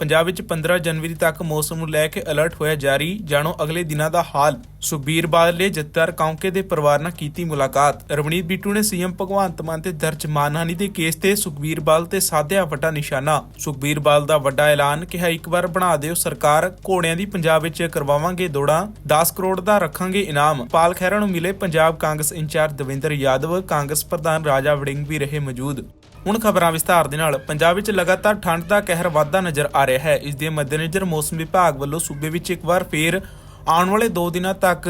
ਪੰਜਾਬ ਵਿੱਚ 15 ਜਨਵਰੀ ਤੱਕ ਮੌਸਮ ਨੂੰ ਲੈ ਕੇ ਅਲਰਟ ਹੋਇਆ ਜਾਰੀ। ਜਾਣੋ, ਅਗਲੇ ਦਿਨਾਂ ਦਾ ਹਾਲ। ਸੁਖਬੀਰ ਬਾਦਲ ਜੱਤਰ ਕੌਂਕੇ ਦੇ ਪਰਿਵਾਰ ਨਾਲ ਕੀਤੀ ਮੁਲਾਕਾਤ। ਰਵਨੀਤ ਬਿੱਟੂ ਨੇ ਸੀਐਮ ਭਗਵੰਤ ਮਾਨ ਤੇ ਦਰਜ ਮਾਨਹਾਨੀ ਦੇ ਕੇਸ ਤੇ ਸੁਖਬੀਰ ਬਾਦਲ ਤੇ ਸਾਧਿਆ ਵੱਡਾ ਨਿਸ਼ਾਨਾ। ਸੁਖਬੀਰ ਬਾਦਲ ਦਾ ਵੱਡਾ ਐਲਾਨ ਕਿਹਾ, ਇੱਕ ਵਾਰ ਬਣਾ ਦਿਓ ਸਰਕਾਰ, ਘੋੜਿਆਂ ਦੀ ਪੰਜਾਬ ਵਿੱਚ ਕਰਵਾਵਾਂਗੇ ਦੌੜਾਂ। 10 ਕਰੋੜ ਦਾ ਰੱਖਾਂਗੇ ਇਨਾਮ। ਪਾਲ ਖਹਿਰਾ ਨੂੰ ਮਿਲੇ ਪੰਜਾਬ ਕਾਂਗਰਸ ਇੰਚਾਰਜ ਦਵਿੰਦਰ ਯਾਦਵ। ਕਾਂਗਰਸ ਪ੍ਰਧਾਨ ਰਾਜਾ ਵੜਿੰਗ ਵੀ ਰਹੇ ਮੌਜੂਦ। ਹੁਣ ਖਬਰਾਂ ਵਿਸਥਾਰ ਦੇ ਨਾਲ। ਪੰਜਾਬ ਵਿੱਚ ਲਗਾਤਾਰ ਠੰਡ ਦਾ ਕਹਿਰ ਵਧਦਾ ਨਜ਼ਰ ਆ ਰਿਹਾ ਹੈ। ਇਸ ਦੇ ਮੱਦੇਨਜ਼ਰ ਮੌਸਮ ਵਿਭਾਗ ਵੱਲੋਂ ਸੂਬੇ ਵਿੱਚ ਇੱਕ ਵਾਰ ਫੇਰ ਆਉਣ ਵਾਲੇ 2 ਦਿਨਾਂ ਤੱਕ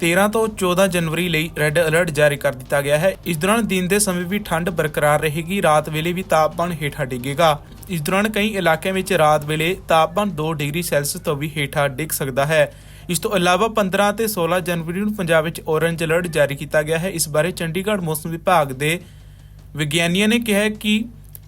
13 ਤੋਂ 14 ਜਨਵਰੀ ਲਈ ਰੈੱਡ ਅਲਰਟ ਜਾਰੀ ਕਰ ਦਿੱਤਾ ਗਿਆ ਹੈ। ਇਸ ਦੌਰਾਨ ਦਿਨ ਦੇ ਸਮੇਂ ਵੀ ਠੰਡ ਬਰਕਰਾਰ ਰਹੇਗੀ। ਰਾਤ ਵੇਲੇ ਵੀ ਤਾਪਮਾਨ ਹੇਠਾਂ ਡਿੱਗੇਗਾ। ਇਸ ਦੌਰਾਨ ਕਈ ਇਲਾਕਿਆਂ ਵਿੱਚ ਰਾਤ ਵੇਲੇ ਤਾਪਮਾਨ 2 ਡਿਗਰੀ ਸੈਲਸੀਅਸ ਤੋਂ ਵੀ ਹੇਠਾਂ ਡਿੱਗ ਸਕਦਾ ਹੈ। ਇਸ ਤੋਂ ਇਲਾਵਾ 15 ਤੇ 16 ਜਨਵਰੀ ਨੂੰ ਪੰਜਾਬ ਵਿੱਚ ਔਰੰਜ ਅਲਰਟ ਜਾਰੀ ਕੀਤਾ ਗਿਆ ਹੈ। ਇਸ ਬਾਰੇ ਚੰਡੀਗੜ੍ਹ ਮੌਸਮ ਵਿਭਾਗ ਦੇ ਵਿਗਿਆਨੀਆਂ ਨੇ ਕਿਹਾ ਕਿ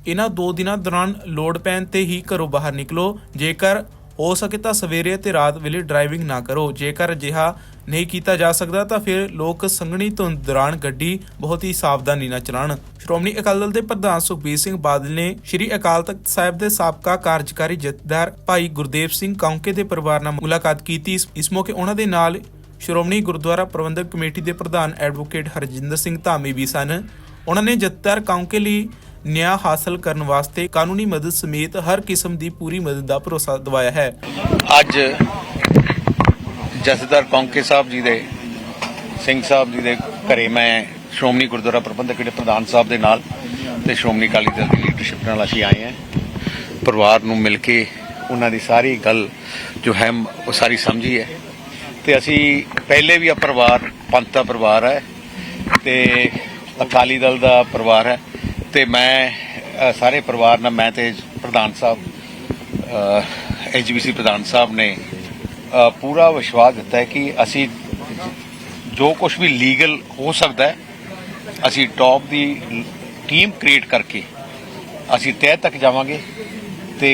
ਇਹਨਾਂ ਦੋ ਦਿਨਾਂ ਦੌਰਾਨ ਲੋਡ ਪੈਣ ਤੇ ਹੀ ਘਰੋਂ ਬਾਹਰ ਨਿਕਲੋ। ਜੇਕਰ ਹੋ ਸਕੇ ਤਾਂ ਸਵੇਰੇ ਅਤੇ ਰਾਤ ਵੇਲੇ ਡਰਾਈਵਿੰਗ ਨਾ ਕਰੋ। ਜੇਕਰ ਅਜਿਹਾ ਨਹੀਂ ਕੀਤਾ ਜਾ ਸਕਦਾ ਤਾਂ ਫਿਰ ਲੋਕ ਸੰਘਣੀ ਧੁੰਦ ਦੌਰਾਨ ਗੱਡੀ ਬਹੁਤ ਹੀ ਸਾਵਧਾਨੀ ਨਾਲ ਚਲਾਉਣ। ਸ਼੍ਰੋਮਣੀ ਅਕਾਲੀ ਦਲ ਦੇ ਪ੍ਰਧਾਨ ਸੁਖਬੀਰ ਸਿੰਘ ਬਾਦਲ ਨੇ ਸ੍ਰੀ ਅਕਾਲ ਤਖਤ ਸਾਹਿਬ ਦੇ ਸਾਬਕਾ ਕਾਰਜਕਾਰੀ ਜਥੇਦਾਰ ਭਾਈ ਗੁਰਦੇਵ ਸਿੰਘ ਕੌਂਕੇ ਦੇ ਪਰਿਵਾਰ ਨਾਲ ਮੁਲਾਕਾਤ ਕੀਤੀ। ਇਸ ਮੌਕੇ ਉਹਨਾਂ ਦੇ ਨਾਲ ਸ਼੍ਰੋਮਣੀ ਗੁਰਦੁਆਰਾ ਪ੍ਰਬੰਧਕ ਕਮੇਟੀ ਦੇ ਪ੍ਰਧਾਨ ਐਡਵੋਕੇਟ ਹਰਜਿੰਦਰ ਸਿੰਘ ਧਾਮੀ ਵੀ ਸਨ। ਉਹਨਾਂ ਨੇ ਜਥੇਦਾਰ ਕੌਂਕੇ ਲਈ ਨਿਆਂ ਹਾਸਲ ਕਰਨ ਵਾਸਤੇ ਕਾਨੂੰਨੀ ਮਦਦ ਸਮੇਤ ਹਰ ਕਿਸਮ ਦੀ ਪੂਰੀ ਮਦਦ ਦਾ ਭਰੋਸਾ ਦਿਵਾਇਆ ਹੈ। ਅੱਜ ਜਥੇਦਾਰ ਕੌਂਕੇ ਸਾਹਿਬ ਜੀ ਦੇ, ਸਿੰਘ ਸਾਹਿਬ ਜੀ ਦੇ ਘਰੇ ਮੈਂ ਸ਼੍ਰੋਮਣੀ ਗੁਰਦੁਆਰਾ ਪ੍ਰਬੰਧਕ ਕਮੇਟੀ ਪ੍ਰਧਾਨ ਸਾਹਿਬ ਦੇ ਨਾਲ ਤੇ ਸ਼੍ਰੋਮਣੀ ਅਕਾਲੀ ਦਲ ਦੀ ਲੀਡਰਸ਼ਿਪ ਨਾਲ ਅਸੀਂ ਆਏ ਹਾਂ। ਪਰਿਵਾਰ ਨੂੰ ਮਿਲ ਕੇ ਉਹਨਾਂ ਦੀ ਸਾਰੀ ਗੱਲ ਜੋ ਹੈ, ਉਹ ਸਾਰੀ ਸਮਝੀ ਹੈ। ਤੇ ਅਸੀਂ ਪਹਿਲੇ ਵੀ ਆ ਪਰਿਵਾਰ, ਪੰਥ ਦਾ ਪਰਿਵਾਰ ਹੈ ਤੇ ਅਕਾਲੀ ਦਲ ਦਾ ਪਰਿਵਾਰ ਹੈ ਤੇ ਮੈਂ ਸਾਰੇ ਪਰਿਵਾਰ ਨਾਲ ਮੈਂ ਤੇ ਪ੍ਰਧਾਨ ਸਾਹਿਬ ਐਚਬੀਸੀ ਪ੍ਰਧਾਨ ਸਾਹਿਬ ਨੇ ਪੂਰਾ ਵਿਸ਼ਵਾਸ ਦਿੱਤਾ ਹੈ ਕਿ ਅਸੀਂ ਜੋ ਕੁਝ ਵੀ ਲੀਗਲ ਹੋ ਸਕਦਾ ਹੈ, ਅਸੀਂ ਟੌਪ ਦੀ ਟੀਮ ਕ੍ਰੀਏਟ ਕਰਕੇ ਅਸੀਂ ਤਹਿ ਤੱਕ ਜਾਵਾਂਗੇ ਤੇ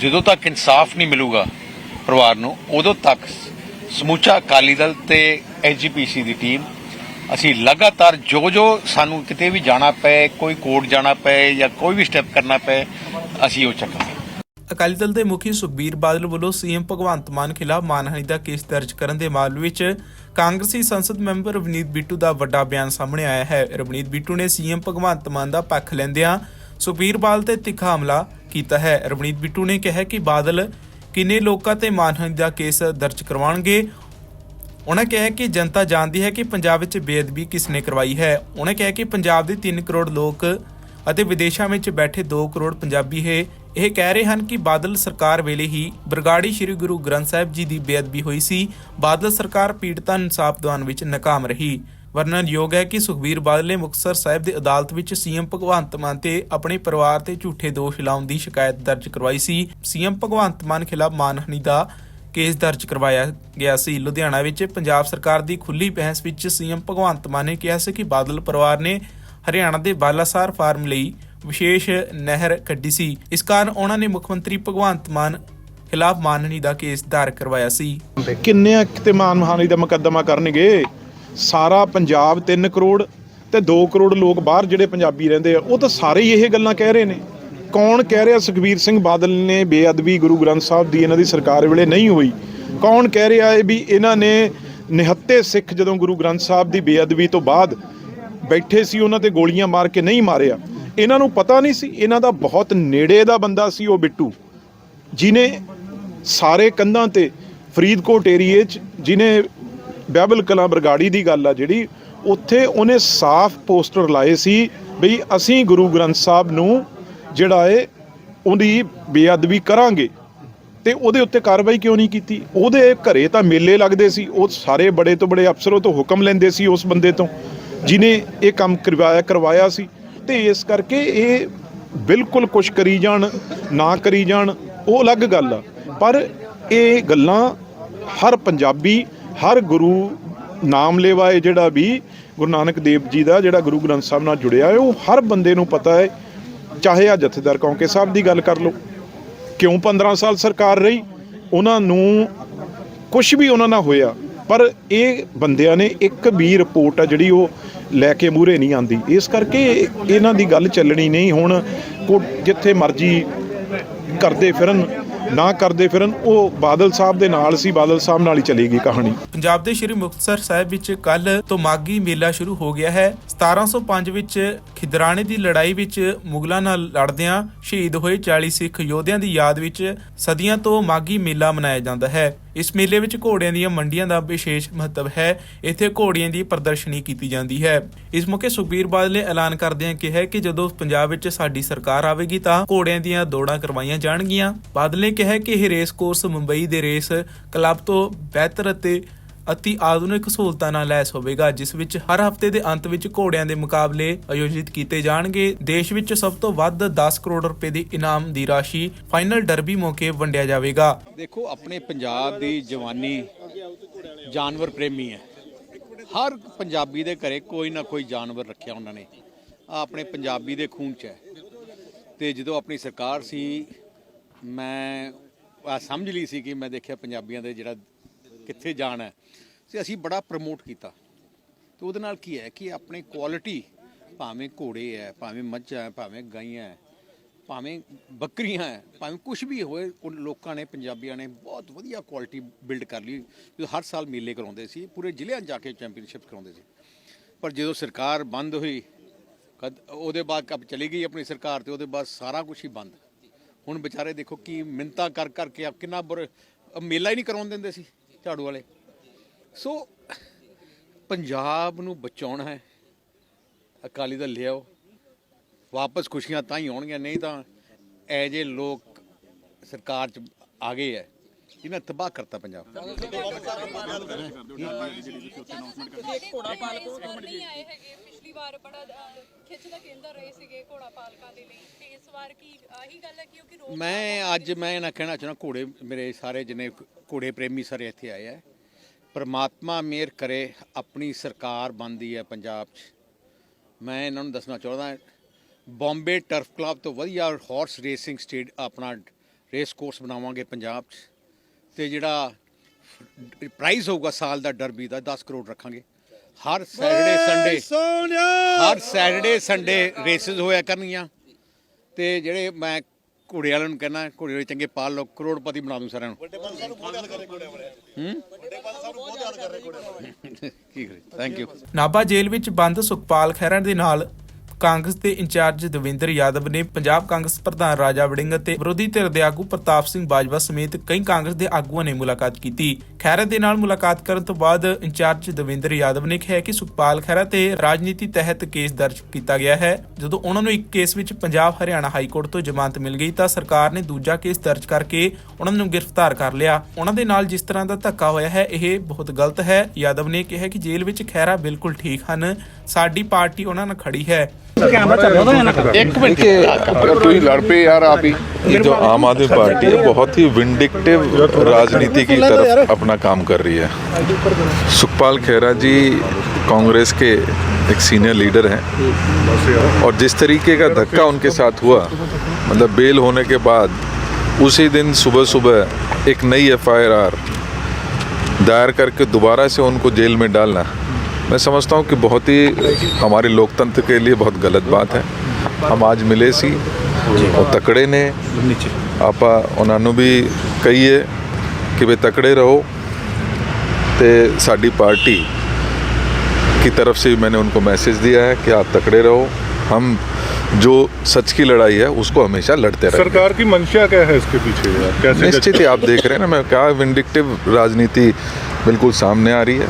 ਜਦੋਂ ਤੱਕ ਇਨਸਾਫ ਨਹੀਂ ਮਿਲੂਗਾ ਪਰਿਵਾਰ ਨੂੰ, ਉਦੋਂ ਤੱਕ ਸਮੁੱਚਾ ਅਕਾਲੀ ਦਲ ਤੇ ਐਚਜੀਪੀਸੀ ਦੀ ਟੀਮ ਅਸੀਂ ਲਗਾਤਾਰ ਜੋ ਜੋ ਸਾਨੂੰ ਕਿਤੇ ਵੀ ਜਾਣਾ ਪਏ, ਕੋਈ ਕੋਰਟ ਜਾਣਾ ਪਏ ਜਾਂ ਕੋਈ ਵੀ ਸਟੈਪ ਕਰਨਾ ਪਏ, ਅਸੀਂ ਉਹ ਚੱਕਾਂਗੇ। ਅਕਾਲੀ ਦਲ ਦੇ ਮੁਖੀ ਸੁਖਬੀਰ ਬਾਦਲ ਵੱਲੋਂ ਸੀਐਮ ਭਗਵੰਤ ਮਾਨ ਖਿਲਾਫ ਮਾਨਹਾਨੀ ਦਾ ਕੇਸ ਦਰਜ ਕਰਨ ਦੇ ਮਾਮਲੇ ਵਿੱਚ ਕਾਂਗਰਸੀ ਸੰਸਦ ਮੈਂਬਰ ਰਵਨੀਤ ਬਿੱਟੂ ਦਾ ਵੱਡਾ ਬਿਆਨ ਸਾਹਮਣੇ ਆਇਆ ਹੈ। ਰਵਨੀਤ ਬਿੱਟੂ ਨੇ ਸੀਐਮ ਭਗਵੰਤ ਮਾਨ ਦਾ ਪੱਖ ਲੈਂਦਿਆਂ ਸੁਖਬੀਰ ਬਾਦਲ ਤੇ ਤਿੱਖਾ ਹਮਲਾ ਕੀਤਾ ਹੈ। ਰਵਨੀਤ ਬਿੱਟੂ ਨੇ ਕਿਹਾ ਕਿ ਬਾਦਲ ਕਿੰਨੇ ਲੋਕਾਂ ਤੇ ਮਾਨਹਾਨੀ ਦਾ ਕੇਸ ਦਰਜ ਕਰਵਾਉਣਗੇ ਉਹਨਾਂ ਕਿਹਾ ਕਿ ਜਨਤਾ ਜਾਣਦੀ ਹੈ ਕਿ ਪੰਜਾਬ ਵਿੱਚ ਬੇਅਦਬੀ ਕਿਸ ਨੇ ਕਰਵਾਈ ਹੈ। ਉਹਨਾਂ ਕਿਹਾ ਕਿ ਪੰਜਾਬ ਦੇ 3 ਕਰੋੜ ਲੋਕ ਅਤੇ ਵਿਦੇਸ਼ਾਂ ਵਿੱਚ ਬੈਠੇ 2 ਕਰੋੜ ਪੰਜਾਬੀ ਹੈ। ਇਹ ਕਹਿ ਰਹੇ ਹਨ ਕਿ ਬਾਦਲ ਸਰਕਾਰ ਵੇਲੇ ਹੀ ਬਰਗਾੜੀ ਸ੍ਰੀ ਗੁਰੂ ਗ੍ਰੰਥ ਸਾਹਿਬ ਜੀ ਦੀ ਬੇਅਦਬੀ ਹੋਈ ਸੀ। ਬਾਦਲ ਸਰਕਾਰ ਪੀੜਤਾਂ ਨੂੰ ਇਨਸਾਫ ਦਿਵਾਉਣ ਵਿੱਚ ਨਾਕਾਮ ਰਹੀ। ਵਰਣਨਯੋਗ ਹੈ ਕਿ ਸੁਖਬੀਰ ਬਾਦਲ ਨੇ ਮੁਕਤਸਰ ਸਾਹਿਬ ਦੀ ਅਦਾਲਤ ਵਿੱਚ ਸੀਐਮ ਭਗਵੰਤ ਮਾਨ ਤੇ ਆਪਣੇ ਪਰਿਵਾਰ ਤੇ ਝੂਠੇ ਦੋਸ਼ ਲਾਉਣ ਦੀ ਸ਼ਿਕਾਇਤ ਦਰਜ ਕਰਵਾਈ ਸੀ। ਸੀਐਮ ਭਗਵੰਤ ਮਾਨ ਖਿਲਾਫ ਮਾਨਹਾਨੀ ਦਾ ਕੇਸ ਦਰਜ ਕਰਵਾਇਆ ਗਿਆ ਸੀ। ਲੁਧਿਆਣਾ ਵਿੱਚ ਪੰਜਾਬ ਸਰਕਾਰ ਦੀ ਖੁੱਲੀ ਬਹਿਸ ਵਿੱਚ ਸੀਐਮ ਭਗਵੰਤ ਮਾਨ ਨੇ ਕਿਹਾ ਸੀ ਕਿ ਬਾਦਲ ਪਰਿਵਾਰ ਨੇ ਹਰਿਆਣਾ ਦੇ ਬਾਲਾਸਾਰ ਫਾਰਮ ਲਈ ਵਿਸ਼ੇਸ਼ ਨਹਿਰ ਕੱਢੀ ਸੀ। ਇਸ ਕਾਰਨ ਉਹਨਾਂ ਨੇ ਮੁੱਖ ਮੰਤਰੀ ਭਗਵੰਤ ਮਾਨ ਖਿਲਾਫ ਮਾਨਹਾਨੀ ਦਾ ਕੇਸ ਦਾਇਰ ਕਰਵਾਇਆ ਸੀ। ਕਿੰਨੇ ਕਿਤੇ ਮਾਨਹਾਨੀ ਦਾ ਮੁਕੱਦਮਾ ਕਰਨਗੇ? ਸਾਰਾ ਪੰਜਾਬ 3 ਕਰੋੜ ਤੇ 2 ਕਰੋੜ ਲੋਕ ਬਾਹਰ ਜਿਹੜੇ ਪੰਜਾਬੀ ਰਹਿੰਦੇ ਆ, ਉਹ ਤਾਂ ਸਾਰੇ ਹੀ ਇਹ ਗੱਲਾਂ ਕਹਿ ਰਹੇ ਨੇ। ਕੌਣ ਕਹਿ ਰਿਹਾ ਸੁਖਬੀਰ ਸਿੰਘ ਬਾਦਲ ਨੇ ਬੇਅਦਬੀ ਗੁਰੂ ਗ੍ਰੰਥ ਸਾਹਿਬ ਦੀ ਇਹਨਾਂ ਦੀ ਸਰਕਾਰ ਵੇਲੇ ਨਹੀਂ ਹੋਈ? ਕੌਣ ਕਹਿ ਰਿਹਾ ਹੈ ਵੀ ਇਹਨਾਂ ਨੇ ਨਿਹੱਤੇ ਸਿੱਖ ਜਦੋਂ ਗੁਰੂ ਗ੍ਰੰਥ ਸਾਹਿਬ ਦੀ ਬੇਅਦਬੀ ਤੋਂ ਬਾਅਦ ਬੈਠੇ ਸੀ, ਉਹਨਾਂ ਤੇ ਗੋਲੀਆਂ ਮਾਰ ਕੇ ਨਹੀਂ ਮਾਰਿਆ? ਇਹਨਾਂ ਨੂੰ ਪਤਾ ਨਹੀਂ ਸੀ, ਇਹਨਾਂ ਦਾ ਬਹੁਤ ਨੇੜੇ ਦਾ ਬੰਦਾ ਸੀ ਉਹ ਬਿੱਟੂ, ਜਿਨੇ ਸਾਰੇ ਕੰਧਾਂ ਤੇ ਫਰੀਦਕੋਟ ਏਰੀਏ 'ਚ, ਜਿਨੇ ਬਾਈਬਲ ਕਲਾਂ ਬਰਗਾੜੀ ਦੀ ਗੱਲ ਆ ਜਿਹੜੀ, ਉੱਥੇ ਉਹਨੇ ਸਾਫ਼ ਪੋਸਟਰ ਲਾਏ ਸੀ ਬਈ ਅਸੀਂ ਗੁਰੂ ਗ੍ਰੰਥ ਸਾਹਿਬ ਨੂੰ ਜਿਹੜਾ ਏ, ਉਹਦੀ ਬੇਅਦਬੀ ਕਰਾਂਗੇ। ਤੇ ਉਹਦੇ ਉੱਤੇ ਕਾਰਵਾਈ ਕਿਉਂ ਨਹੀਂ ਕੀਤੀ? ਉਹਦੇ ਘਰੇ ਤਾਂ ਮੇਲੇ ਲੱਗਦੇ ਸੀ। ਉਹ ਸਾਰੇ ਬੜੇ ਤੋਂ ਬੜੇ ਅਫਸਰੋਂ ਤੋਂ ਹੁਕਮ ਲੈਂਦੇ ਸੀ ਉਸ ਬੰਦੇ ਤੋਂ, ਜਿਨੇ ਇਹ ਕੰਮ ਕਰਵਾਇਆ ਕਰਵਾਇਆ ਸੀ। ਤੇ ਇਸ ਕਰਕੇ ਇਹ ਬਿਲਕੁਲ ਕੁਛ ਕਰੀ ਜਾਣ, ਨਾ ਕਰੀ ਜਾਣ, ਉਹ ਅਲੱਗ ਗੱਲ ਆ। ਪਰ ਇਹ ਗੱਲਾਂ ਹਰ ਪੰਜਾਬੀ, ਹਰ ਗੁਰੂ ਨਾਮ ਲੈਵਾ ਹੈ ਜਿਹੜਾ ਵੀ ਗੁਰੂ ਨਾਨਕ ਦੇਵ ਜੀ ਦਾ ਜਿਹੜਾ ਗੁਰੂ ਗ੍ਰੰਥ ਸਾਹਿਬ ਨਾਲ ਜੁੜਿਆ ਹੈ ਉਹ ਹਰ ਬੰਦੇ ਨੂੰ ਪਤਾ ਹੈ ਚਾਹੇ ਆ ਜਥੇਦਾਰ ਕੌਂਕੇ ਸਾਹਿਬ ਦੀ ਗੱਲ ਕਰ ਲਓ, ਕਿਉਂ 15 ਸਾਲ ਸਰਕਾਰ ਰਹੀ? ਉਹਨਾਂ ਨੂੰ ਕੁਝ ਵੀ ਉਹਨਾਂ ਨਾਲ ਹੋਇਆ, ਪਰ ਇਹ ਬੰਦਿਆਂ ਨੇ ਇੱਕ ਵੀ ਰਿਪੋਰਟ ਆ ਜਿਹੜੀ ਉਹ ਲੈ ਕੇ ਮੂਰੇ ਨਹੀਂ ਆਂਦੀ ਇਸ ਕਰਕੇ ਇਹਨਾਂ ਦੀ ਗੱਲ ਚੱਲਣੀ ਨਹੀਂ। ਹੁਣ ਕੋ- ਜਿੱਥੇ ਮਰਜ਼ੀ ਕਰਦੇ ਫਿਰਨ ਨਾ ਕਰਦੇ ਫਿਰਨ, ਉਹ ਬਾਦਲ ਸਾਹਿਬ ਦੇ ਨਾਲ ਸੀ, ਬਾਦਲ ਸਾਹਿਬ ਨਾਲ ਹੀ ਚਲੇਗੀ ਕਹਾਣੀ। ਪੰਜਾਬ ਦੇ ਸ਼੍ਰੀ ਮੁਕਤਸਰ ਸਾਹਿਬ ਵਿੱਚ ਕੱਲ ਤੋਂ ਮਾਗੀ ਮੇਲਾ ਸ਼ੁਰੂ ਹੋ ਗਿਆ ਹੈ। 1705 ਵਿੱਚ ਖਿਦਰਾਣੇ ਦੀ ਲੜਾਈ ਵਿੱਚ ਮੁਗਲਾਂ ਨਾਲ ਲੜਦਿਆਂ ਸ਼ਹੀਦ ਹੋਏ 40 ਸਿੱਖ ਯੋਧਿਆਂ ਦੀ ਯਾਦ ਵਿੱਚ ਸਦੀਆਂ ਤੋਂ ਮਾਗੀ ਮੇਲਾ ਮਨਾਇਆ ਜਾਂਦਾ ਹੈ। ਇਸ ਮੇਲੇ ਵਿੱਚ ਘੋੜਿਆਂ ਦੀਆਂ ਮੰਡੀਆਂ ਦਾ ਵਿਸ਼ੇਸ਼ ਮਹੱਤਵ ਹੈ। ਇੱਥੇ ਘੋੜੀਆਂ ਦੀ ਪ੍ਰਦਰਸ਼ਨੀ ਕੀਤੀ ਜਾਂਦੀ ਹੈ। ਇਸ ਮੌਕੇ ਸੁਖਬੀਰ ਬਾਦਲ ਨੇ ਐਲਾਨ ਕਰਦਿਆਂ ਕਿਹਾ ਕਿ ਜਦੋਂ ਪੰਜਾਬ ਵਿੱਚ ਸਾਡੀ ਸਰਕਾਰ ਆਵੇਗੀ ਤਾਂ ਘੋੜਿਆਂ ਦੀਆਂ ਦੌੜਾਂ ਕਰਵਾਈਆਂ ਜਾਣਗੀਆਂ। ਬਾਦਲ ਨੇ ਕਿਹਾ ਕਿ ਇਹ ਰੇਸ ਕੋਰਸ ਮੁੰਬਈ ਦੇ ਰੇਸ ਕਲੱਬ ਤੋਂ ਬਿਹਤਰ ਅਤੇ ਅਤੀ ਆਧੁਨਿਕ ਸਹੂਲਤਾਂ ਨਾਲ ਲੈਸ ਹੋਵੇਗਾ, ਜਿਸ ਵਿੱਚ ਹਰ ਹਫ਼ਤੇ ਦੇ ਅੰਤ ਵਿੱਚ ਘੋੜਿਆਂ ਦੇ ਮੁਕਾਬਲੇ ਆਯੋਜਿਤ ਕੀਤੇ ਜਾਣਗੇ। ਦੇਸ਼ ਵਿੱਚ ਸਭ ਤੋਂ ਵੱਧ 10 ਕਰੋੜ ਰੁਪਏ ਦੀ ਇਨਾਮ ਦੀ ਰਾਸ਼ੀ ਫਾਈਨਲ ਡਰਬੀ ਮੌਕੇ ਵੰਡਿਆ ਜਾਵੇਗਾ। ਦੇਖੋ, ਆਪਣੇ ਪੰਜਾਬ ਦੀ ਜਵਾਨੀ ਜਾਨਵਰ ਪ੍ਰੇਮੀ ਹੈ। ਹਰ ਪੰਜਾਬੀ ਦੇ ਘਰੇ ਕੋਈ ਨਾ ਕੋਈ ਜਾਨਵਰ ਰੱਖਿਆ ਉਹਨਾਂ ਨੇ। ਆਹ ਆਪਣੇ ਪੰਜਾਬੀ ਦੇ ਖੂਨ 'ਚ ਹੈ। ਤੇ ਜਦੋਂ ਆਪਣੀ ਸਰਕਾਰ ਸੀ, ਮੈਂ ਆ ਸਮਝ ਲਈ ਸੀ ਕਿ ਮੈਂ ਦੇਖਿਆ ਪੰਜਾਬੀਆਂ ਦੇ ਜਿਹੜਾ ਕਿੱਥੇ ਜਾਣਾ ਹੈ। ਤੇ ਅਸੀਂ ਬੜਾ ਪ੍ਰਮੋਟ ਕੀਤਾ। ਤੇ ਉਹਦੇ ਨਾਲ ਕੀ ਹੈ ਕਿ ਆਪਣੇ ਕੁਆਲਿਟੀ ਭਾਵੇਂ ਘੋੜੇ ਹੈ, ਭਾਵੇਂ ਮੱਝਾਂ ਹੈ, ਭਾਵੇਂ ਗਾਈਆਂ ਹੈ, ਭਾਵੇਂ ਬੱਕਰੀਆਂ ਹੈ, ਭਾਵੇਂ ਕੁਝ ਵੀ ਹੋਏ, ਉਹ ਲੋਕਾਂ ਨੇ, ਪੰਜਾਬੀਆਂ ਨੇ ਬਹੁਤ ਵਧੀਆ ਕੁਆਲਿਟੀ ਬਿਲਡ ਕਰ ਲਈ। ਜੋ ਹਰ ਸਾਲ ਮੇਲੇ ਕਰਾਉਂਦੇ ਸੀ, ਪੂਰੇ ਜ਼ਿਲ੍ਹਿਆਂ 'ਚ ਜਾ ਕੇ ਚੈਂਪੀਅਨਸ਼ਿਪ ਕਰਾਉਂਦੇ ਸੀ। ਪਰ ਜਦੋਂ ਸਰਕਾਰ ਬੰਦ ਹੋਈ, ਕਦ ਉਹਦੇ ਬਾਅਦ ਕਬ ਚਲੀ ਗਈ ਆਪਣੀ ਸਰਕਾਰ ਤੇ, ਉਹਦੇ ਬਾਅਦ ਸਾਰਾ ਕੁਝ ਹੀ ਬੰਦ। ਹੁਣ ਵਿਚਾਰੇ ਦੇਖੋ ਕੀ ਮਿੰਤਾ ਕਰ ਕਰਕੇ ਕਿੰਨਾ ਬੁਰ ਮੇਲਾ ਹੀ ਨਹੀਂ ਕਰਾਉਣ ਦਿੰਦੇ ਸੀ। ਝਾੜੂ ਵਾਲੇ। ਸੋ ਪੰਜਾਬ ਨੂੰ ਬਚਾਉਣਾ ਹੈ। ਅਕਾਲੀ ਦਲ ਲਿਆਓ। ਵਾਪਸ ਖੁਸ਼ੀਆਂ ਤਾਂ ਹੀ ਆਉਣਗੀਆਂ ਨਹੀਂ ਤਾਂ ਐ ਜੇ ਲੋਕ ਸਰਕਾਰ ਚ ਆ ਗਏ ਐ ਇਹਨਾਂ ਤਬਾਹ ਕਰਤਾ ਪੰਜਾਬ। ਘੋੜਾ ਪਾਲਕ ਨਹੀਂ ਆਏ ਹੈਗੇ ਪਿਛਲੀ ਵਾਰ ਬੜਾ ਖਿੱਚ ਦਾ ਕੇਂਦਰ ਰਹੇ ਸੀਗੇ ਘੋੜਾ ਪਾਲਕਾਂ ਦੇ ਲਈ। ਤੇ ਇਸ ਵਾਰ ਕੀ ਆਹੀ ਗੱਲ ਹੈ ਕਿਉਂਕਿ ਰੋਜ਼ ਮੈਂ ਅੱਜ ਮੈਂ ਇਹਨਾਂ ਕਹਿਣਾ ਚਾਹੁੰਦਾ ਘੋੜੇ ਮੇਰੇ ਸਾਰੇ ਜਿੰਨੇ ਘੋੜੇ ਪ੍ਰੇਮੀ ਸਾਰੇ ਇੱਥੇ ਆਏ ਆ ਪਰਮਾਤਮਾ ਮਿਹਰ ਕਰੇ ਆਪਣੀ ਸਰਕਾਰ ਬਣਦੀ ਹੈ ਪੰਜਾਬ 'ਚ। ਮੈਂ ਇਹਨਾਂ ਨੂੰ ਦੱਸਣਾ ਚਾਹੁੰਦਾ ਬੰਬੇ ਟਰਫ ਕਲੱਬ ਤੋਂ ਵਧੀਆ ਹਾਰਸ ਰੇਸਿੰਗ ਸਟੇਡ ਆਪਣਾ ਰੇਸ ਕੋਰਸ ਬਣਾਵਾਂਗੇ ਪੰਜਾਬ 'ਚ। ਤੇ ਜਿਹੜਾ ਪ੍ਰਾਈਜ਼ ਹੋਊਗਾ ਸਾਲ ਦਾ ਡਰਬੀ ਦਾ 10 ਕਰੋੜ ਰੱਖਾਂਗੇ। ਹਰ ਸੈਟਰਡੇ ਸੰਡੇ ਹਰ ਸੈਟਰਡੇ ਸੰਡੇ ਰੇਸਿਸ ਹੋਇਆ ਕਰਨੀਆਂ। ਤੇ ਜਿਹੜੇ ਮੈਂ ਘੋੜੇ ਵਾਲਿਆਂ ਨੂੰ ਕਹਿੰਦਾ ਘੋੜੇ ਵਾਲੇ ਚੰਗੇ ਪਾਲ ਲਓ ਕਰੋੜਪਤੀ ਬਣਾ ਦੂੰ ਸਾਰਿਆਂ ਨੂੰ। ਵੱਡੇ ਬਾਦਲ ਸਾਹਿਬ ਨੂੰ ਬਹੁਤ ਯਾਦ ਕਰ ਰਹੇ ਘੋੜੇ ਵਾਲੇ। ਹੂੰ? ਵੱਡੇ ਬਾਦਲ ਸਾਹਿਬ ਨੂੰ ਬਹੁਤ ਯਾਦ ਕਰ ਰਹੇ ਘੋੜੇ ਵਾਲੇ। ਕੀ ਕਰੇ ਥੈਂਕ ਯੂ ਨਾਭਾ ਜੇਲ੍ਹ ਵਿੱਚ ਬੰਦ ਸੁਖਪਾਲ ਖਹਿਰਾ ਦੇ ਨਾਲ ਕਾਂਗਰਸ ਦੇ ਇੰਚਾਰਜ ਦਵਿੰਦਰ ਯਾਦਵ ਨੇ ਪੰਜਾਬ ਕਾਂਗਰਸ ਪ੍ਰਧਾਨ ਰਾਜਾ ਵੜਿੰਗ ਅਤੇ ਵਿਰੋਧੀ ਧਿਰ ਦੇ ਆਗੂ ਪ੍ਰਤਾਪ ਸਿੰਘ ਬਾਜਵਾ ਸਮੇਤ ਕਈ ਕਾਂਗਰਸ ਦੇ ਆਗੂਆਂ ਨੇ ਮੁਲਾਕਾਤ ਕੀਤੀ। ਖਹਿਰਾ ਦੇ ਨਾਲ ਮੁਲਾਕਾਤ ਕਰਨ ਤੋਂ ਬਾਅਦ ਇੰਚਾਰਜ ਦਵਿੰਦਰ ਯਾਦਵ ਨੇ ਕਿਹਾ ਕਿ ਸੁਖਪਾਲ ਖਹਿਰਾ ਤੇ ਰਾਜਨੀਤੀ ਤਹਿਤ ਕੇਸ ਦਰਜ ਕੀਤਾ ਗਿਆ ਹੈ। ਜਦੋਂ ਉਹਨਾਂ ਨੂੰ ਇੱਕ ਕੇਸ ਵਿੱਚ ਪੰਜਾਬ, ਹਰਿਆਣਾ ਹਾਈ ਕੋਰਟ ਤੋਂ ਜ਼ਮਾਨਤ ਮਿਲ ਗਈ ਤਾਂ ਸਰਕਾਰ ਨੇ ਦੂਜਾ ਕੇਸ ਦਰਜ ਕਰਕੇ ਉਹਨਾਂ ਨੂੰ ਗ੍ਰਿਫਤਾਰ ਕਰ ਲਿਆ। ਉਹਨਾਂ ਦੇ ਨਾਲ ਜਿਸ ਤਰ੍ਹਾਂ ਦਾ ਧੱਕਾ ਹੋਇਆ ਹੈ, ਇਹ ਬਹੁਤ ਗਲਤ ਹੈ। ਯਾਦਵ ਨੇ ਕਿਹਾ ਕਿ ਜੇਲ੍ਹ ਵਿੱਚ ਖਹਿਰਾ ਬਿਲਕੁਲ ਠੀਕ ਹਨ। ਸਾਡੀ ਪਾਰਟੀ ਉਹਨਾਂ ਨਾਲ ਖੜੀ ਹੈ। तू ही लड़ पे यार आप ही। ये जो आम आदमी पार्टी है बहुत ही विंडिक्टिव राजनीति की तरफ़ अपना काम कर रही है। सुखपाल खेरा जी कांग्रेस के एक सीनियर लीडर हैं। और जिस तरीके का धक्का उनके साथ हुआ मतलब बेल होने के बाद उसी दिन सुबह सुबह एक नई एफआईआर दायर करके दोबारा से उनको जेल में डालना। मैं समझता हूँ कि बहुत ही हमारे लोकतंत्र के लिए बहुत गलत बात है। हम आज मिले सी और तकड़े ने आपा उन्होंने भी कहिए कि वे तकड़े रहो तो साड़ी पार्टी की तरफ़ से मैंने उनको मैसेज दिया है कि आप तकड़े रहो। हम जो सच की लड़ाई है उसको हमेशा लड़ते रहे सरकार की मंशा क्या है इसके पीछे? कैसे निश्चित ही आप देख रहे हैं ना मैं क्या विंडिक्टिव राजनीति बिल्कुल सामने आ रही है।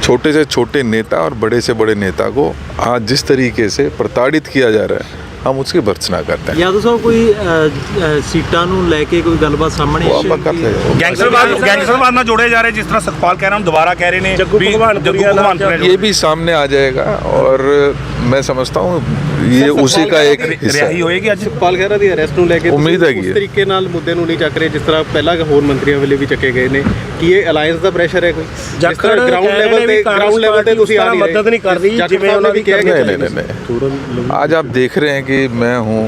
छोटे से छोटे नेता और बड़े से बड़े नेता को आज जिस तरीके से प्रताड़ित किया जा रहा है हम उसकी भर्त्सना करते हैं ਯਾਦਵ ਸਾਹਿਬ ਕੋਈ ਅ, ਅ, ਸੀਟਾਂ ਨੂੰ ਲੈ ਕੇ ਕੋਈ ਗੱਲਬਾਤ ਸਾਹਮਣੇ वो ਆਈ आप कर रहे हो ਗੈਂਗਸਟਰਵਾਦ ਗੈਂਗਸਟਰਵਾਦ ਨਾਲ ਜੋੜੇ ਜਾ ਰਹੇ ਜਿਸ ਤਰ੍ਹਾਂ ਸਤਪਾਲ ਕਹਿ ਰਹਾ ਹੂੰ ਦੁਬਾਰਾ ਕਹਿ ਰਹੇ ਨੇ ਜੱਗੂ ਵੀ ਭਗਵਾਨਪੁਰੀਆ ਜੱਗੂ ਭਗਵਾਨਪੁਰੀਆ ये भी सामने आ जाएगा और मैं समझता हूँ ये उसी का एक हिस्सा ਰਿਹਾਈ है ਹੋਏਗੀ ਅੱਜ ਸੁਖਪਾਲ ਖਹਿਰਾ ਦੀ ਅਰੈਸਟ ਨੂੰ ਲੈ ਕੇ ਉਮੀਦ ਤੁਸੀਂ ਹੈਗੀ ਉਸ ਹੈ। ਤਰੀਕੇ ਨਾਲ ਮੁੱਦੇ ਨੂੰ ਨਹੀਂ ਚੱਕ ਰਹੇ ਜਿਸ ਤਰ੍ਹਾਂ ਪਹਿਲਾਂ ਹੋਰ ਮੰਤਰੀਆਂ ਵੇਲੇ ਵੀ ਚੱਕੇ ਗਏ ਨੇ ਕੀ ਇਹ ਅਲਾਈਅੰਸ ਦਾ ਪ੍ਰੈਸ਼ਰ ਹੈ ਕੋਈ ਜਿਸ ਤਰ੍ਹਾਂ ਗਰਾਊਂਡ ਲੈਵਲ ਤੇ ਗਰਾਊਂਡ ਲੈਵਲ ਤੇ ਤੁਸੀਂ ਆ ਨਹੀਂ ਮਦਦ ਨਹੀਂ ਕਰਦੀ ਜਿਵੇਂ ਉਹਨਾਂ ਦੀ ਕਿਹਾ नहीं नहीं नहीं नहीं आज आप देख रहे हैं कि मैं हूँ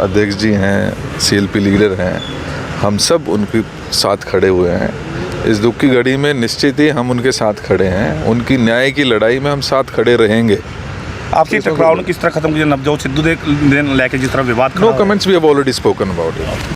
अध्यक्ष जी हैं सीएलपी लीडर हैं हम सब उनके साथ खड़े हुए हैं इस दुख की घड़ी में निश्चित ही हम उनके साथ खड़े हैं उनकी न्याय की लड़ाई में हम साथ खड़े रहेंगे ਆਪਸੀ ਟਕਰਾਅ ਨੂੰ ਕਿਸ ਤਰ੍ਹਾਂ ਖਤਮ ਕੀਤਾ ਨਵਜੋਤ ਸਿੱਧੂ ਦੇ ਲੈ ਕੇ ਜਿਸ ਤਰ੍ਹਾਂ ਵਿਵਾਦ No comments, we have already spoken about it.